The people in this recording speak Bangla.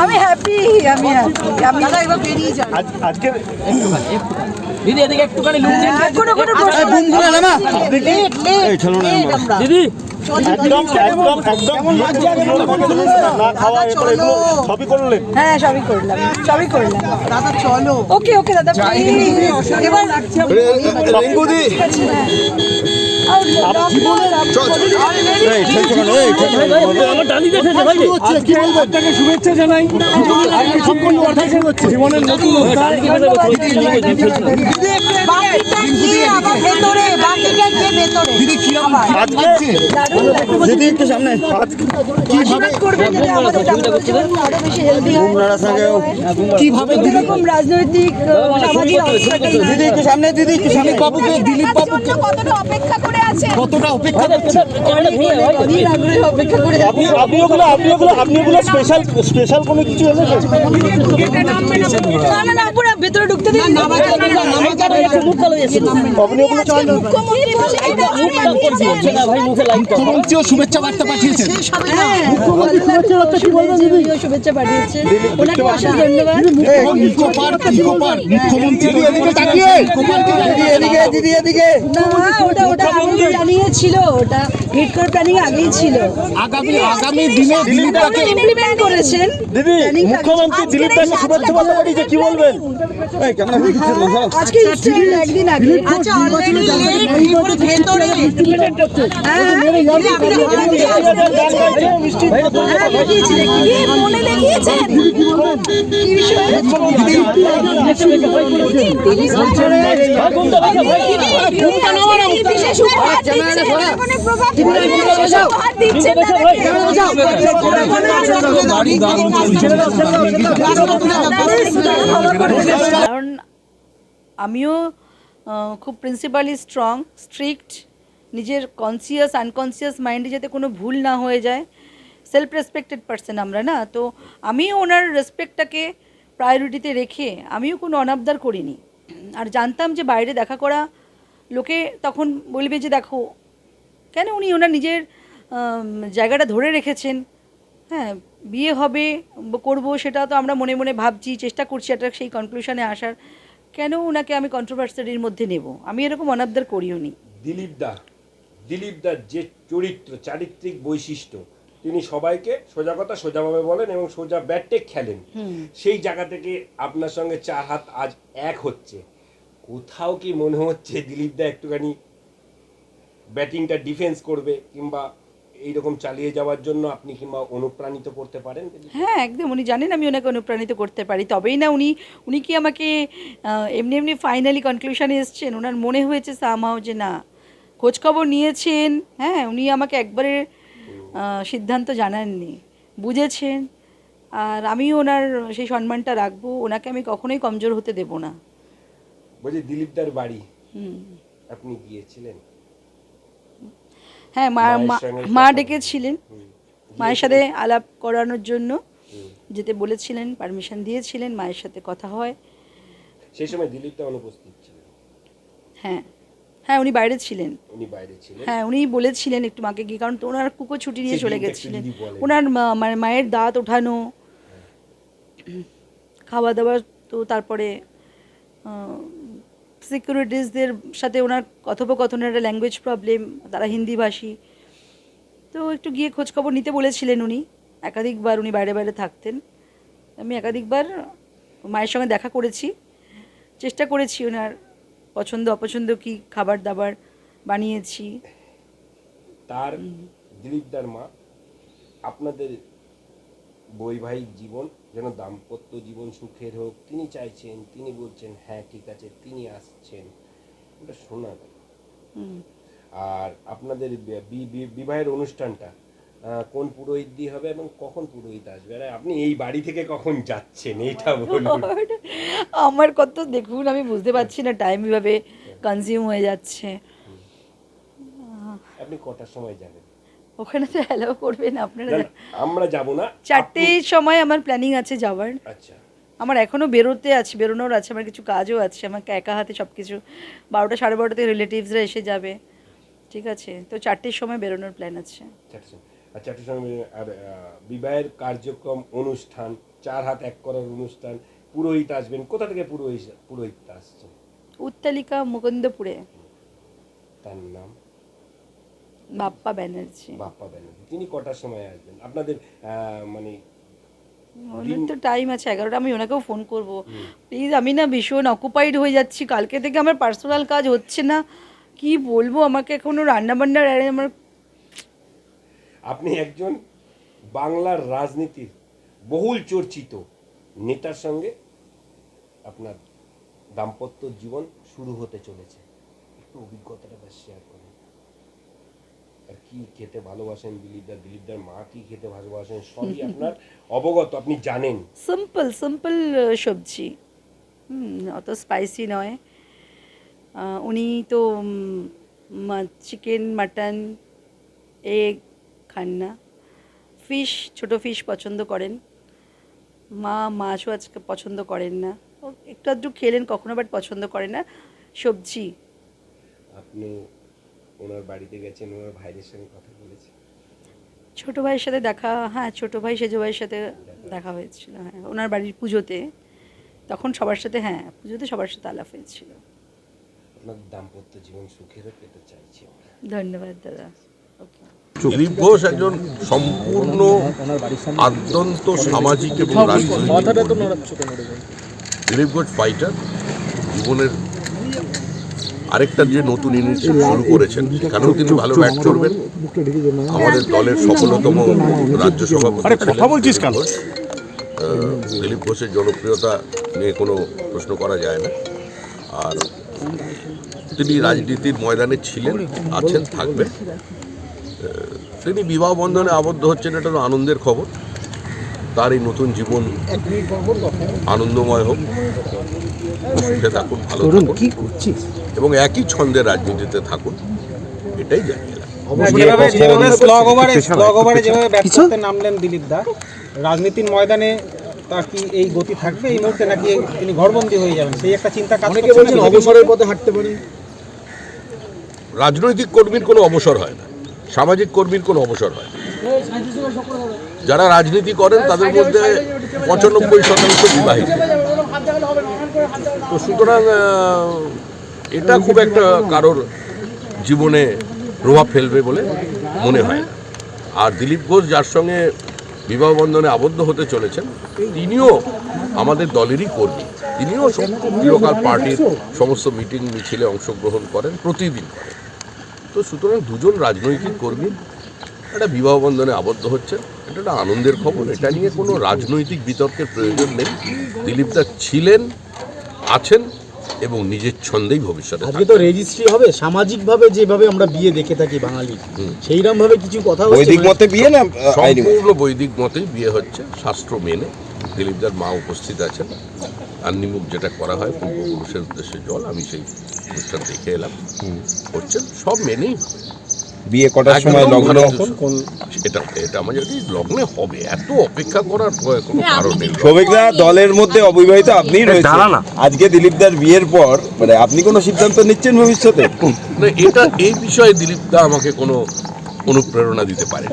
আমি হ্যাপি আমি আমি দাদা বেরিয়ে আজকে দিদি এদিকে একটুখানি লুক দিন কোনো কোনো লেট আমরা দিদি একদম একদম একদম না খাওয়া এরপরে এগুলো সবই করলেন হ্যাঁ সবই করলাম সবই করলাম দাদা চলো ওকে ওকে দাদা। এবার আপনাকে শুভেচ্ছা জানাই। জীবনের নতুন দিদি একটু সামনে। কীভাবে এরকম রাজনৈতিক আহ, সামাজিক অবস্থাটাই না। দিদি একটু সামনে দিদি একটু সামনে। বাবুকে দিলীপ বাবুকে কতটা অপেক্ষা করে আছে? কতটা অপেক্ষা ক্যামেরা আপনি যাচ্ছি। আপনি ওগুলো আপনি ওগুলো আপনি ওগুলো স্পেশাল স্পেশাল কোনো কিছু ভেতরে ঢুকতে দিন আপনি ওগুলো শুভেচ্ছা বার্তা হ্যাঁ, শুভেচ্ছা পাঠিয়েছে ওনাকে অশেষ ধন্যবাদ মুখ্যমন্ত্রী এদিকে পার্কে দিদি এদিকে দিদি এদিকে না ওটা ওটা আগেই প্ল্যানিং ছিল ওটা হিট করে প্ল্যানিং আগেই ছিল আগামী আগামী দিনে দিলীপ দাকে ইমপ্লিমেন্ট করেছেন দিদি মুখ্যমন্ত্রী দিলীপ দাকে শুভেচ্ছা বার্তা পাঠিয়েছে কি বলবেন এই ক্যামেরা দিচ্ছে না আজকে ইনস্ট্যান্ট একদিন আগে আচ্ছা অলরেডি ভেতরে হ্যাঁ হ্যাঁ। মনে দেখিয়েছেন কি বিষয় বিশেষ কারণ আমিও খুব প্রিন্সিপালি স্ট্রং স্ট্রিক্ট নিজের কনসিয়াস আনকনসিয়াস মাইন্ডে যাতে কোনো ভুল না হয়ে যায়। সেলফ রেসপেক্টেড পার্সন আমরা না, তো আমিও ওনার রেসপেক্টটাকে প্রায়োরিটিতে রেখে আমিও কোনো অনাবদার করিনি। আর জানতাম যে বাইরে দেখা করা লোকে তখন বলবে যে দেখো কেন উনি ওনার নিজের জায়গাটা ধরে রেখেছেন? হ্যাঁ বিয়ে হবে করব সেটা তো আমরা মনে মনে ভাবছি চেষ্টা করছি একটা সেই কনক্লুশনে আসার। কেন ওনাকে আমি কন্ট্রোভার্সারির মধ্যে নেব? আমি এরকম অনাবদার করিও নি। দিলীপ দা দিলীপ দার যে চরিত্র চারিত্রিক বৈশিষ্ট্য তিনি সবাইকে সোজা কথা সোজাভাবে বলেন এবং সোজা ব্যাটটেক খেলেন। সেই জায়গা থেকে আপনার সঙ্গে চার হাত আজ এক হচ্ছে। কোথাও কি মনে হচ্ছে দিলীপ দা একটুখানি ব্যাটিংটা ডিফেন্স করবে কিংবা এইরকম চালিয়ে যাওয়ার জন্য আপনি কিংবা অনুপ্রাণিত করতে পারেন? হ্যাঁ একদম। উনি জানেন আমি ওনাকে অনুপ্রাণিত করতে পারি। তবেই না উনি উনি কি আমাকে এমনি এমনি ফাইনালি কনক্লুশনে এসছেন। ওনার মনে হয়েছে সামাও যে না খোঁজখবর নিয়েছেন। হ্যাঁ উনি আমাকে একবারে সিদ্ধান্ত জানাননি। বুঝেছেন। আর আমিও ওনার সেই সম্মানটা রাখব। ওনাকে আমি কখনোই কমজোর হতে দেব না। বলছি দিলীপদার বাড়ি। আপনি গিয়েছিলেন? হ্যাঁ মা মা- ডেকেছিলেন। মায়ের সাথে আলাপ করানোর জন্য যেতে বলেছিলেন পারমিশন দিয়েছিলেন মায়ের সাথে কথা হয়। সেই সময় দিলীপ দা অনুপস্থিত ছিলেন। হ্যাঁ। হ্যাঁ উনি বাইরে ছিলেন। উনি বাইরে ছিলেন। হ্যাঁ উনি বলেছিলেন একটু মাকে গিয়ে কারণ তো ওনার কুকো ছুটি নিয়ে চলে গেছিলেন। ওনার মা- মানে মায়ের দাঁত ওঠানো খাওয়া দাওয়া তো তারপরে সিকিউরিটিসদের সাথে ওনার কথোপকথনের একটা ল্যাঙ্গুয়েজ প্রবলেম তারা হিন্দিভাষী। তো একটু গিয়ে খোঁজখবর নিতে বলেছিলেন উনি। একাধিকবার উনি বাইরে বাইরে থাকতেন। আমি একাধিকবার মায়ের সঙ্গে দেখা করেছি। চেষ্টা করেছি ওনার পছন্দ, অপছন্দ কী খাবার দাবার বানিয়েছি। তার দিলীপদার মা, আপনাদের বৈবাহিক জীবন যেন দাম্পত্য জীবন সুখের হোক তিনি চাইছেন তিনি বলছেন হ্যাঁ ঠিক আছে তিনি আসছেন। ওটা শোনা গেল আর আপনাদের বিবাহের অনুষ্ঠানটা কোন পুরোহিত দিয়ে হবে এবং কখন পুরোহিত আসবে? আর আপনি এই বাড়ি থেকে কখন যাচ্ছেন? এইটা বলুন। আমার কত দেখুন আমি বুঝতে পারছি না টাইম এভাবে কনজিউম হয়ে যাচ্ছে। আপনি কটার সময় যাবেন? ওখানে তো অ্যালাউ করবেন আপনারা। আমরা যাব না। চারটের সময় আমার প্ল্যানিং আছে যাওয়ার। আচ্ছা। আমার এখনও বেরোতে আছে বেরোনোর আছে আমার কিছু কাজও আছে আমাকে একা হাতে সব কিছু বারোটা সাড়ে বারোটাতে রিলেটিভসরা এসে যাবে। ঠিক আছে? তো চারটের সময় বেরোনোর প্ল্যান আছে। আর চারটের সময় আর বিবাহের কার্যক্রম অনুষ্ঠান চার হাত এক করার অনুষ্ঠান পুরোহিত আসবেন। কোথা থেকে পুরোহিত পুরোহিতটা আসছে উত্তালিকা মুকুন্দপুরে। তার নাম? বাপ্পা ব্যানার্জি। বাপ্পা ব্যানার্জি তিনি কটার সময় আসবেন? আপনাদের মানে ওনার তো টাইম আছে এগারোটা আমি ওনাকেও ফোন করব। প্লিজ আমি না ভীষণ অকুপাইড হয়ে যাচ্ছি কালকে থেকে আমার পার্সোনাল কাজ হচ্ছে না। কি বলব আমাকে এখনও রান্না বান্নার আমার আপনি একজন বাংলার রাজনীতির বহুল চর্চিত নেতার সঙ্গে আপনার দাম্পত্য জীবন শুরু হতে চলেছে। একটু অভিজ্ঞতাটা শেয়ার করেন। কি খেতে ভালোবাসেন দিলীপদার দিলীপদার মা কি খেতে ভালোবাসেন সবই আপনার অবগত আপনি জানেন। সিম্পল সিম্পল সবজি। হুম অত স্পাইসি নয়। উনি তো চিকেন মাটন এগ খান না। ফিশ ছোটো ফিশ পছন্দ করেন। মা মাছও আজকে পছন্দ করেন না। একটু আধটু খেলেন কখনো বাট পছন্দ করে না। সবজি। আপনি ওনার বাড়িতে গেছেন ওনার ভাইদের সঙ্গে কথা বলেছেন ছোটো ভাইয়ের সাথে দেখা হ্যাঁ ছোটো ভাই সেজো ভাইয়ের সাথে দেখা হয়েছিল হ্যাঁ ওনার বাড়ির পুজোতে। তখন সবার সাথে হ্যাঁ পুজোতে সবার সাথে আলাপ হয়েছিল। আপনার দাম্পত্য জীবন সুখেরও পেতে চাইছি ধন্যবাদ দাদা। ওকে দিলীপ ঘোষ একজন সম্পূর্ণ আদ্যন্ত সামাজিক এবং রাজনৈতিক। দিলীপ ঘোষ ফাইটার জীবনের আরেকটা যে নতুন ইনিংস শুরু করেছেন। সেখানেও তিনি ভালো ব্যাট করবেন আমাদের দলের সফলতম রাজ্য সভাপতি আরে কথা বলছিস কেন? দিলীপ দিলীপ ঘোষের জনপ্রিয়তা নিয়ে কোনো প্রশ্ন করা যায় না। আর তিনি রাজনীতির ময়দানে ছিলেন আছেন থাকবেন। তিনি বিবাহ বন্ধনে আবদ্ধ হচ্ছেন এটা তো আনন্দের খবর। তার এই নতুন জীবন আনন্দময় হোক। সুখে থাকুন ভালো থাকুন। এবং একই ছন্দের রাজনীতিতে থাকুন এটাই জানিয়ে নামলেন দিলীপ দা রাজনীতির ময়দানে তার কি এই গতি থাকবে? এই মুহূর্তে নাকি তিনি ঘরবন্দি হয়ে যাবেন? সেই একটা চিন্তা কাজ অবসরের পথে হাঁটতে পারেন রাজনৈতিক কর্মীর কোনো অবসর হয় না। সামাজিক কর্মীর কোনো অবসর হয় না। যারা রাজনীতি করেন, তাদের মধ্যে পঁচানব্বই শতাংশ বিবাহিত তো সুতরাং এটা খুব একটা কারোর জীবনে প্রভাব ফেলবে বলে মনে হয় আর দিলীপ ঘোষ যার সঙ্গে বিবাহ বন্ধনে আবদ্ধ হতে চলেছেন, তিনিও আমাদের দলেরই কর্মী। তিনিও লোকাল পার্টির সমস্ত মিটিং মিছিলে অংশগ্রহণ করেন, প্রতিদিন করেন। তো সুতরাং দুজন রাজনৈতিক কর্মী একটা বিবাহ বন্ধনে আবদ্ধ হচ্ছে। এটা একটা আনন্দের খবর। এটা নিয়ে কোনো রাজনৈতিক বিতর্কের প্রয়োজন নেই। দিলীপ দা ছিলেন আছেন এবং নিজের ছন্দেই ভবিষ্যতে আজকে তো রেজিস্ট্রি হবে। সামাজিক ভাবে যেভাবে আমরা বিয়ে দেখে থাকি বাঙালি সেইরকম ভাবে কিছু কথা বৈদিক মতে বিয়ে না সম্পূর্ণ বৈদিক মতেই বিয়ে হচ্ছে শাস্ত্র মেনে। দিলীপদার মা উপস্থিত আছেন। আর নিমুখ যেটা করা হয় পূর্বপুরুষের উদ্দেশ্যে জল আমি সেই অনুষ্ঠান দেখে এলাম। হচ্ছেন সব মেনেই বিয়ে কটার সময় লগ্ন কোন এটা এটা আমার যদি লগ্নে হবে এত অপেক্ষা করার কোনো কারণ নেই। সৌভিকদা দলের মধ্যে অবিবাহিত আপনিই রয়েছেন। আজকে দিলীপ দার বিয়ের পর মানে আপনি কোনো সিদ্ধান্ত নিচ্ছেন ভবিষ্যতে? না, এটা এই বিষয়ে দিলীপ দা আমাকে কোনো অনুপ্রেরণা দিতে পারে